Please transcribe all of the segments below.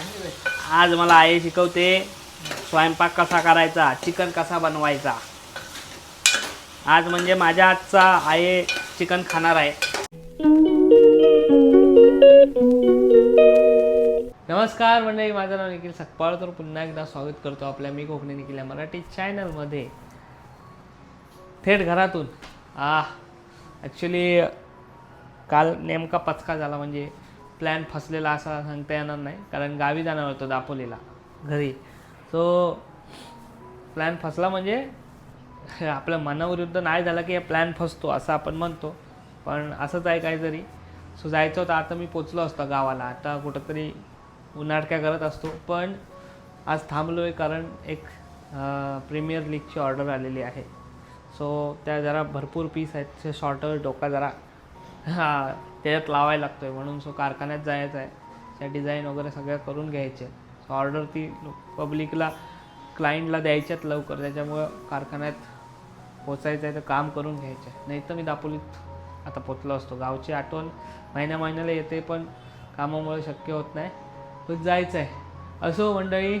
आज मला आई शिकवते स्वयंपाक कसा करायचा चिकन कसा बनवायचा. आज म्हणजे माझ्या आजचा आई चिकन खाणार आहे. नमस्कार मंडळी माझं नाव निखिल सकपाळ. तर पुन्हा एकदा स्वागत करतो आपल्या मी कोकणी निखिल मराठी चॅनलमध्ये थेट घरातून. आ ॲक्च्युली काल नेमका पचका झाला म्हणजे प्लॅन फसलेला असा सांगता येणार नाही. कारण गावी जाणार होतो दापोलीला. घरी. सो प्लॅन फसला म्हणजे आपल्या मनाविरुद्ध नाही झाला की प्लॅन फसतो असं आपण म्हणतो. पण असंच आहे काहीतरी. सो जायचं होतं. आता मी पोचलो असतो गावाला. आता कुठंतरी उन्हाळक्या करत असतो. पण आज थांबलो आहे कारण एक प्रीमियर लीगची ऑर्डर आलेली आहे. सो त्या जरा भरपूर पीस आहेत. शॉर्टर डोका जरा. हा त्याच्यात लावायला लागतो आहे म्हणून सो कारखान्यात जायचं आहे. त्या डिझाईन वगैरे सगळ्या करून घ्यायचे. सो ऑर्डर ती पब्लिकला क्लायंटला द्यायच्यात लवकर. त्याच्यामुळं कारखान्यात पोचायचं आहे तर काम करून घ्यायचं. आहे नाही तर मी दापोलीत आता पोचलो असतो. गावची आठवण महिन्या महिन्याला येते पण कामामुळे शक्य होत नाही. पण जायचं आहे. असो मंडळी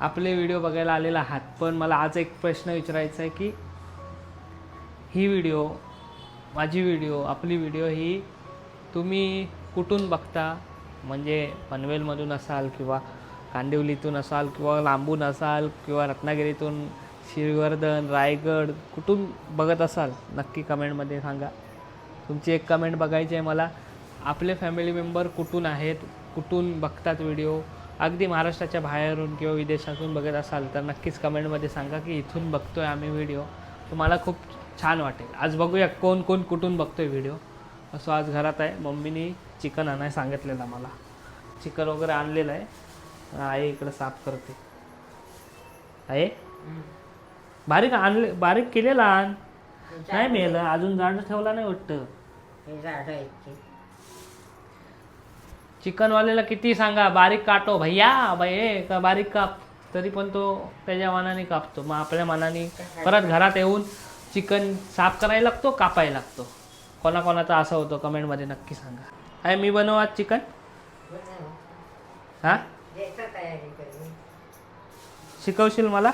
आपले व्हिडिओ बघायला आलेला आहात. पण मला आज एक प्रश्न विचारायचा आहे की ही व्हिडिओ माझी व्हिडिओ आपली व्हिडिओ ही तुम्ही कुठून बघता? म्हणजे पनवेलमधून असाल किंवा कांदिवलीतून असाल किंवा लांबून असाल किंवा रत्नागिरीतून श्रीवर्धन रायगड कुठून बघत असाल? नक्की कमेंटमध्ये सांगा. तुमची एक कमेंट बघायची आहे मला. आपले फॅमिली मेंबर कुठून आहेत? कुठून बघतात व्हिडिओ अगदी महाराष्ट्राच्या बाहेरून किंवा विदेशातून बघत असाल तर नक्कीच कमेंटमध्ये सांगा की इथून बघतो आहे आम्ही व्हिडिओ तर मला खूप छान वाटेल. आज बघूया कोण कोण कुठून बघतो आहे व्हिडिओ असं आज घरात आहे. मम्मीनी चिकन आणाय सांगितलेलं मला. चिकन वगैरे आणलेलं आहे. आई इकडं साफ करते. आहे बारीक आणले बारीक केलेला आण नाही मेलं. अजून जाड ठेवला नाही वाटतं. चिकनवाल्याला किती सांगा बारीक काटो. भैया भैये का बारीक काप. तरी पण तो त्याच्या मनाने कापतो. मग आपल्या मनाने परत घरात येऊन चिकन साफ करायला लागतो कापायला लागतो. कोणाकोणाचा असं होतं कमेंटमध्ये नक्की सांगा. आहे मी बनव आज चिकन. हां? शिकवशील मला?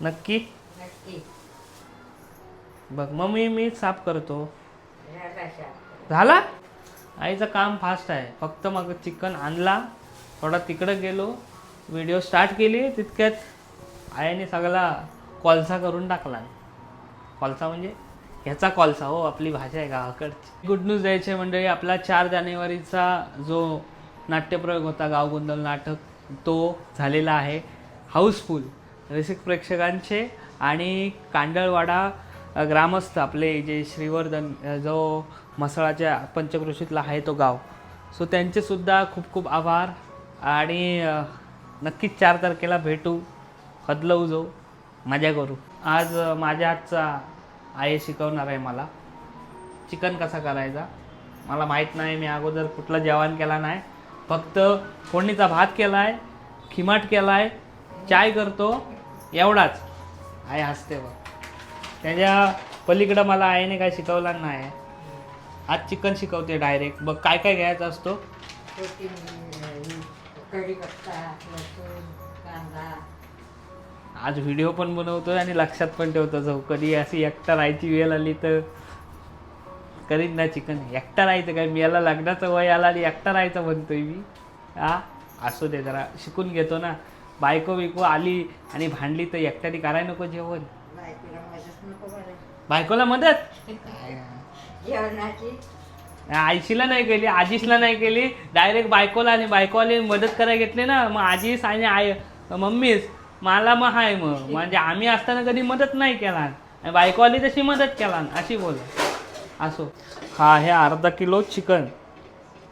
नक्की? बघ मग मी मी साफ करतो. झाला? आईचं काम फास्ट आहे. फक्त मग चिकन आणला. थोडा तिकडं गेलो. व्हिडिओ स्टार्ट केली. तितक्यात आईने सगळा कॉलसा करून टाकला. कॉलसा म्हणजे? ह्याचा कोलसा हो आपली भाषा आहे गावाकडची गुड न्यूज द्यायचे मंडळी आपला चार जानेवारीचा जो नाट्यप्रयोग होता गाव गोंधळ नाटक तो झालेला आहे. हाऊसफुल रसिक प्रेक्षकांचे आणि कांडळवाडा ग्रामस्थ आपले जे श्रीवर्धन जो मसाळाच्या पंचक्रोशीतला आहे तो गाव. सो त्यांचेसुद्धा खूप खूप आभार आणि नक्कीच चार तारखेला भेटू. हदलवू जाऊ. मजा करू. आज माझ्या आजचा आई शिकवणार आहे मला. चिकन कसा करायचा? मला माहीत नाही मी अगोदर कुठलं जेवण केला नाही. फक्त फोडणीचा भात केला आहे खिमाट केला आहे चाय करतो एवढाच. आई हसते बघ. त्याच्या पलीकडं मला आईने काय शिकवलं नाही. आज चिकन शिकवते डायरेक्ट बघ काय काय घ्यायचं असतो. लसूण कांदा. आज व्हिडिओ पण बनवतोय आणि लक्षात पण ठेवतो. जाऊ कधी अशी एकटा राहायची वेळ आली तर करीन ना चिकन. एकटा राहायचं काय? मी याला लग्नाचं वय आला आणि एकटा राहायचं म्हणतोय मी. हा? असू दे जरा शिकून घेतो ना. बायको बिको आली आणि भांडली तर एकट्याने करायला नको जेवण. बायकोला मदत? आईशीला नाही केली आजीशला नाही केली. डायरेक्ट बायकोला आणि बायकोवाली मदत करायला घेतली ना. मग आजीस आणि आई मम्मीच मला मग हाय मग. म्हणजे आम्ही असताना कधी मदत नाही केला. बायकोवाली तशी मदत केला. अशी बोल. असो. हा हे अर्धा किलो चिकन.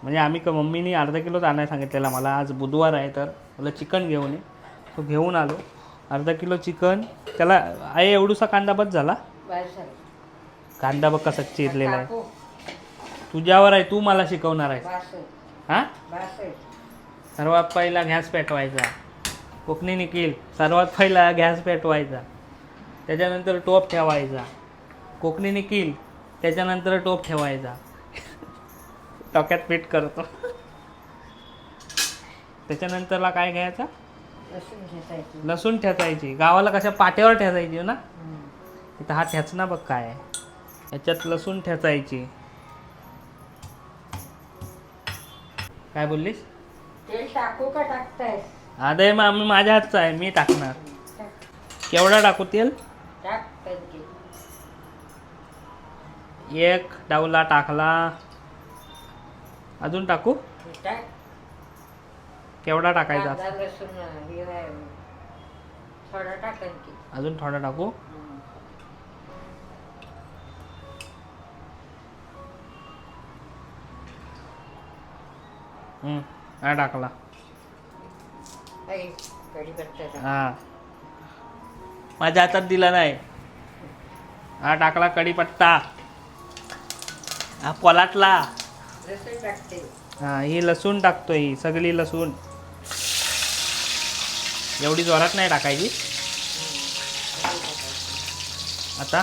म्हणजे आम्ही क मम्मीनी अर्धा किलोच आणायला सांगितलेला मला. आज बुधवार आहे तर. मला चिकन घेऊन ये. तो घेऊन आलो. अर्धा किलो चिकन. त्याला आहे एवढूसा कांदा बस झाला. कांदा बघ कसा चिरलेला आहे. तुझ्यावर आहे तू मला शिकवणार आहे हां? सर्वात पहिला गॅस पेटवायचा. कोकणी निकील सर्वात पहिला गॅस पेटवायचा. त्याच्यानंतर टोप ठेवायचा. कोकणी निकील त्याच्यानंतर टोप ठेवायचा. टोक्यात पीठ करतो. त्याच्यानंतरला काय घ्यायचा? लसूण ठेचायची. लसूण ठेचायची. गावाला कशा पाट्यावर ठेचायची ना? हं. इथं हा ठेचना बघ काय याच्यात लसूण ठेचायची. काय बोललीस? तेल टाकू का टाकताय आता मग माझ्या हातचा आहे मी टाकणार. केवढा टाकू तेल? टाक एक डावला टाकला. अजून टाकू? टाक. केवढा टाकायचा? कांदा लसूण हे आहे. थोडा टाक कणकी अजून थोडा टाकू? हं. हम्म, हा टाकला. हा. माझ्या हातात दिला नाही. हा टाकला कढीपत्ता हा पलाटला. टाकते. हा ही लसूण टाकतोय ही सगळी लसूण. एवढी जोरात नाही टाकायची. आता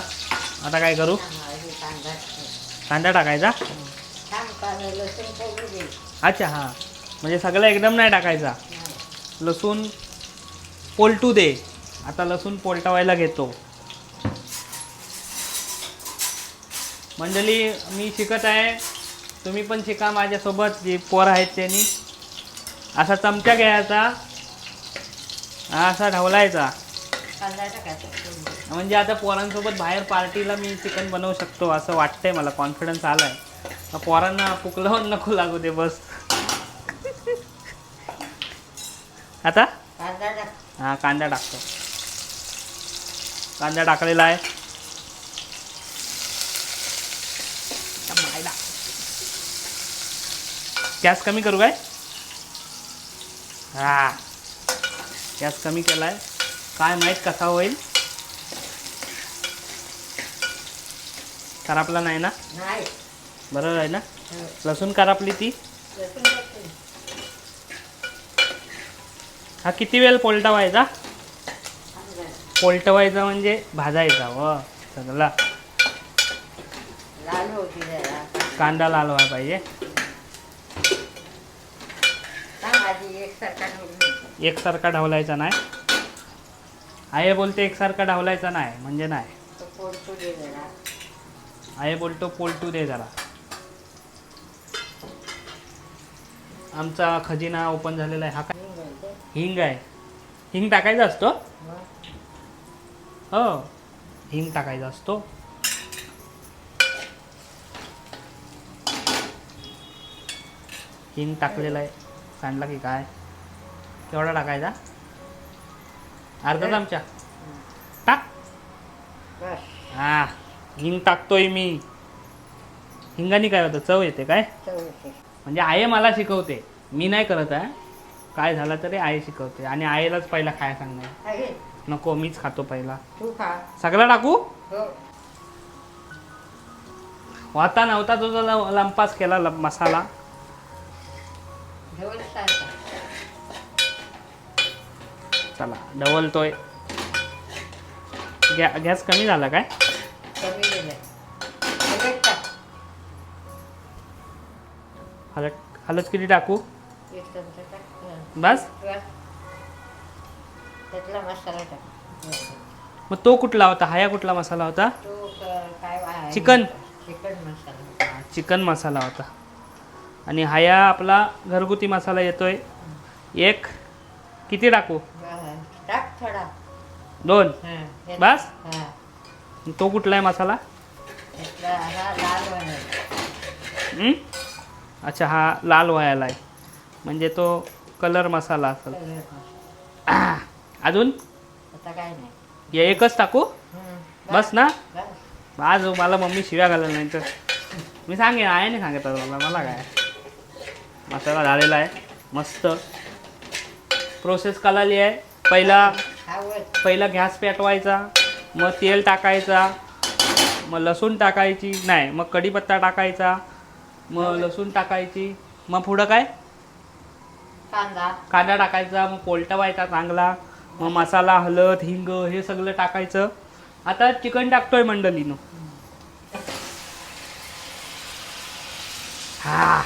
आता काय करू? कांदा टाकायचा? अच्छा हां. म्हणजे सगळं एकदम नाही टाकायचा. लसूण पोलटू दे. आता लसूण पोलटवायला घेतो. मंडळी मी शिकत आहे. तुम्ही पण शिका माझ्यासोबत जे पोर आहेत त्यांनी. असा चमचा घ्यायचा. असा ढवलायचा. म्हणजे आता पोरांसोबत बाहेर पार्टीला मी चिकन बनवू शकतो असं वाटतंय मला. कॉन्फिडन्स आलाय. आहे पोरांना पुकलं नको लागू दे बस. आता? कांदा टाक. हा कांदा टाकतो. कांदा टाकलेला आहे. गॅस कमी करू काय? हा. गॅस कमी केलाय. काय माहीत कसा होईल? करापला नाही ना? नाही. बरोबर आहे ना? हं. लसूण करापली ती लसूण टाकते हा किती वेळ पोलटावायचा. पोलटवायचा म्हणजे भाजायचा व. सगळा लाल होती जरा. कांदा लाल व्हायला पाहिजे. एकसारखा ढवलायचा नाही. आहे बोलते एकसारखा ढवलायचा नाही म्हणजे नाही. आहे बोलतो पोलटू दे जरा. आमचा खजिना ओपन झालेला आहे. हा काय? हिंग आहे. हिंग टाकायचा असतो? हो. हिंग टाकायचा असतो. हिंग टाकलेला आहे. सांडला की काय? केवढा टाकायचा. अर्धा चमचा. टाक. हा. हिंग टाकतोय मी. हिंगाने काय होतं? चव येते काय? म्हणजे आई मला शिकवते. मी नाही करत आहे काय झालं तरी आई शिकवते. आणि आईलाच पहिला खाय सांगणार? आहे नको मीच खातो पहिला. तू खा. सगळा टाकू? हो. होता नव्हता तुझा ल- लंपास केला ल- मसाला. चला डवलतोय गॅ गॅस कमी झाला काय? कमी गेलं सगळं टाक. हलत हलत किती टाकू? एक चमचा टाक. बस. त्यातला मसाला टाक. मग तो कुठला होता हाया कुठला मसाला होता तो काय? Chicken. Chicken masala chicken masala होता आणि हाया आपला घरगुती मसाला येतोय एक किती टाकू बस. टाक थोडा दोन बस हं. तो कुठला आहे मसाला? अच्छा हा लाल व्हायला आहे म्हणजे तो कलर मसाला असेल. अजून? आता काय नाही. हे एकच टाकू? हं. बस ना? बस. आज मला मम्मी शिव्या घालत नाही तर. मी सांगेन आहे नाही सांगत मला मला काय? मसाला झालेला आहे. मस्त. प्रोसेस कळाली आहे. पहिला आवड. पहिला गॅस पेटवायचा मग तेल टाकायचा मग लसूण टाकायची नाही मग कढीपत्ता टाकायचा मग लसूण टाकायची मग पुढं काय? कांदा. कांदा टाकायचा मग पोलटवायचा चांगला मग मसाला हळद हिंग हे सगळं टाकायचं. आता चिकन टाकतोय मंडळीनं. हा.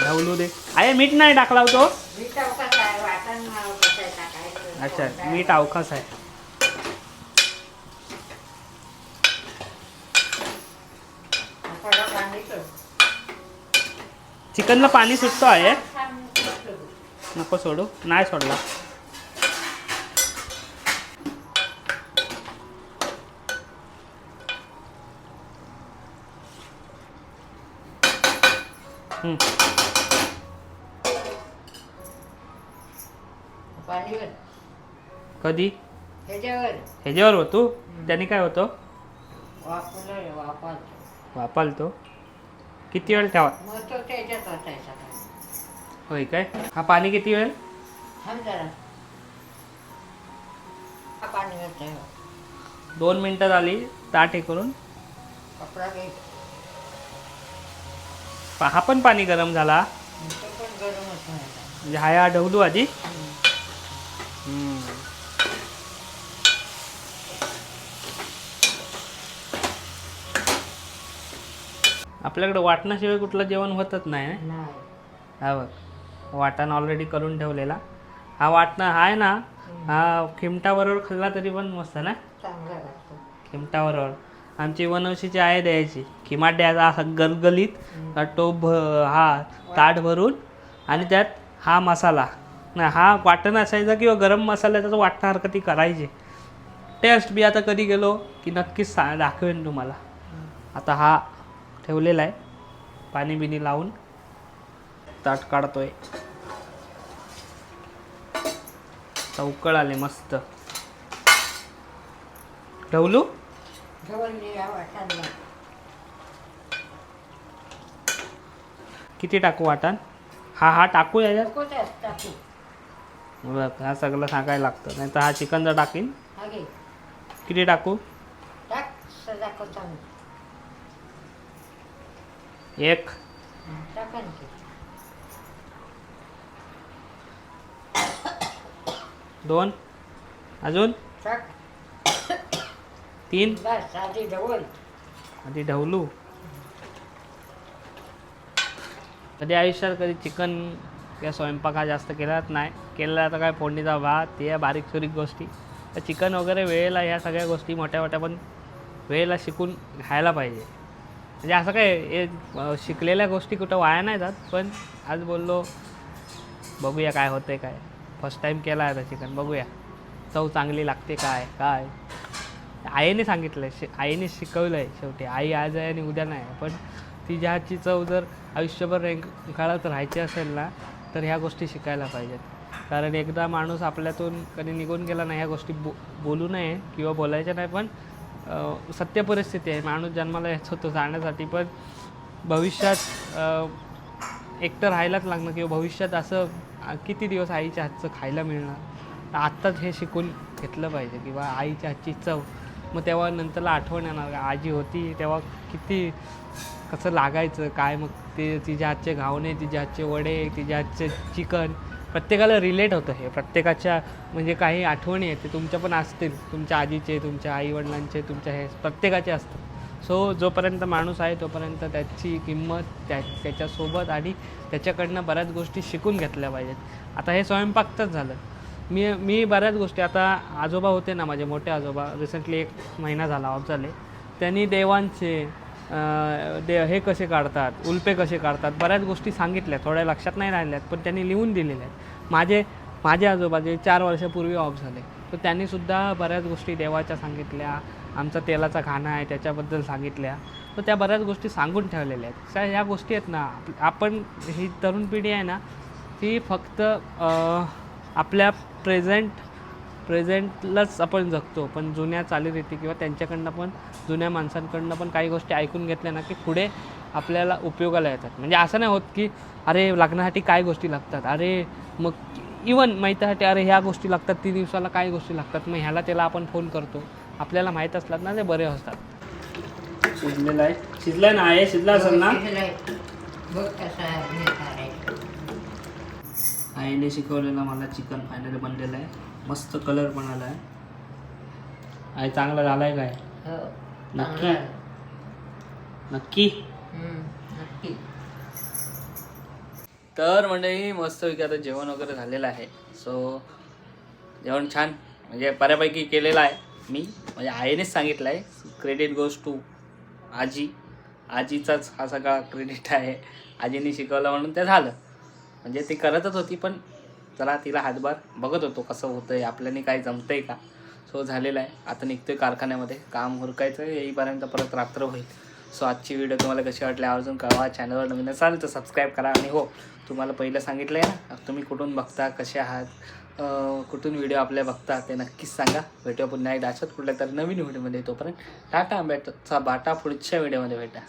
ढवलू दे. आहे मीठ नाही टाकला हो तो. मीठ अवकाश आहे वाटण कसं टाकायचं. अच्छा मीठ अवकाश आहे. चिकनला पाणी सुटतो आहे. नको सोडू नाही सोडला. कधी? ह्याच्यावर. होतो? त्याने काय होतं? वापरतो वापाल तो किती वेळ ठेवा मग तो त्याच्यात वाटायचा होय काय? हा पाणी किती वेळ? थांब जरा. हा दोन मिनटं झाली ताट हे करून. कपडा घे. पा- हा पण पाणी गरम झाला. तो पण म्हणजे हा या ढवलू आधी. हम्म. आपल्याकडे वाटण्याशिवाय कुठलं जेवण होतच नाही ना नाही. हा बघ. वाटण ऑलरेडी करून ठेवलेला. हा वाटणं हा आहे ना हा खिमटाबरोबर खाल्ला तरी पण मस्त ना? खिमटाबरोबर. आमची वनवशीची आहे द्यायची. किमाट द्यायचा असा गलगलीत टोप भ- हा ताट भरून आणि त्यात हा मसाला. नाही हा वाटण असायचा किंवा गरम मसाल्याचा वाटणासारखं ती करायची. टेस्ट बी आता कधी गेलो की नक्कीच सा दाखवेन तुम्हाला. आता हा ठेवलेला आहे. पाणी बिनी लावून ताट काढतोय. आता उकळ आले मस्त. ठेवलू वाटाणला किती टाकू वाटण? हा हा टाकू याच्यात? बघ हा सगळं सांगायला लागतं नाही तर हा चिकनचा टाकीन हा घे. किती टाकू? एक टाका ना ते. दोन. अजून? तीन. बस आधी ढवल. आधी ढवलू. कधी आयुष्यात कधी चिकन किंवा स्वयंपाक हा जास्त केलाच नाही. केलेला तर काय फोडणीचा भात या बारीक सुरीक गोष्टी. तर चिकन वगैरे वेळेला ह्या सगळ्या गोष्टी मोठ्या मोठ्या पण वेळेला शिकून खायला पाहिजे. म्हणजे असं काय हे शिकलेल्या गोष्टी कुठं वाया नाही जात पण आज बोललो बघूया काय होतंय काय. फर्स्ट टाईम केला आहे आता चिकन बघूया. चव चांगली लागते काय? काय? आईने सांगितलं आहे शे आईने शिकवलं आहे शेवटी. आई आज आहे आणि उद्या नाही. पण ती ज्याची चव जर आयुष्यभर रेंग काळात राहायची असेल ना तर ह्या गोष्टी शिकायला पाहिजेत. कारण एकदा माणूस आपल्यातून कधी निघून गेला नाही ह्या गोष्टी बो बोलू नये किंवा बोलायच्या नाही. पण सत्य परिस्थिती आहे. माणूस जन्माला येत होतो जाण्यासाठी पण भविष्यात एकटं राहायलाच लागणं किंवा भविष्यात असं किती दिवस आईच्या हातचं खायला मिळणार? आत्ताच हे शिकून घेतलं पाहिजे किंवा आईच्या हातची चव. मग तेव्हा नंतरला आठवण येणार आजी होती तेव्हा किती कसं लागायचं काय मग ते तिच्या हातचे घावणे तिच्या हातचे वडे तिच्या हातचे चिकन प्रत्येकाला रिलेट होतं हे. प्रत्येकाच्या म्हणजे काही आठवणी आहेत ते तुमच्या पण असतील. तुमच्या आजीचे तुमच्या आईवडिलांचे तुमच्या हे प्रत्येकाचे असतात. सो जोपर्यंत माणूस आहे तोपर्यंत त्याची किंमत त्या त्याच्यासोबत आणि त्याच्याकडनं बऱ्याच गोष्टी शिकून घेतल्या पाहिजेत. आता हे स्वयंपाकतच झालं. मी मी बऱ्याच गोष्टी आता आजोबा होते ना माझे मोठे आजोबा रिसेंटली एक महिना झाला ऑफ झाले. त्यांनी देवांचे दे हे कसे काढतात उल्पे कसे काढतात बऱ्याच गोष्टी सांगितल्या थोड्या लक्षात नाही राहिल्यात पण त्यांनी लिहून दिलेल्या आहेत. माझे माझे आजोबा जे चार वर्षापूर्वी ऑफ झाले तर त्यांनीसुद्धा बऱ्याच गोष्टी देवाच्या सांगितल्या आमचा तेलाचा खाणं आहे त्याच्याबद्दल सांगितल्या. तर त्या बऱ्याच गोष्टी सांगून ठेवलेल्या आहेत. त्या ह्या गोष्टी आहेत ना आप- आपण ही तरुण पिढी आहे ना ती फक्त आपल्या प्रेझेंट प्रेझेंटलाच आपण जगतो. पण जुन्या चालीरीती किंवा त्यांच्याकडनं पण जुन्या माणसांकडनं पण काही गोष्टी ऐकून घेतल्या ना की पुढे आपल्याला उपयोगाला येतात. म्हणजे असं नाही होत की अरे लग्नासाठी काय गोष्टी लागतात? अरे मग इवन माहितीसाठी अरे ह्या गोष्टी लागतात तीन दिवसाला काय गोष्टी लागतात? मग ह्याला त्याला आपण फोन करतो. आपल्याला माहीत असतात ना ते बरे असतात. शिजलेलं आहे. शिजलं ना आहे शिजला असेल ना? शिजलंय. बघ कसं आहे करायचं. आईने शिकवलेलं मला चिकन फायनली बनलेलं आहे. मस्त कलर पण आला आहे. आई चांगला झाला आहे काय? हो नक्की? आहे. नक्की? हम्म, नक्की. तर मंडळी मस्तपैकी आता जेवण वगैरे झालेलं आहे. सो जेवण छान म्हणजे बऱ्यापैकी केलेलं आहे. मी म्हणजे आईनेच सांगितलं आहे क्रेडिट गोज टू आजी. आजीचाच हा सगळा क्रेडिट आहे. आजीने शिकवलं म्हणून ते झालं. म्हणजे ती करतच होती पण जरा तिला हातभार बघत होतो कसं होतं आहे आपल्याने काय जमतंय का. सो झालेलं आहे. आता निघतोय कारखान्यामध्ये. काम हुरकायचं येईपर्यंत परत रात्र होईल. सो आजची व्हिडिओ तुम्हाला कशी वाटली आवर्जून कळवा. चॅनलवर नवीन असाल तर सबस्क्राईब करा. आणि हो तुम्हाला पहिलं सांगितलं आहे ना तुम्ही कुठून बघता कसे आहात कुठून व्हिडिओ आपल्या बघता ते नक्कीच सांगा. भेटूया पुन्हा एकदा. अशाच कुठल्या तर नवीन व्हिडिओमध्ये तोपर्यंत टाटा बेटचा बाटा पुढच्या व्हिडिओमध्ये भेटा.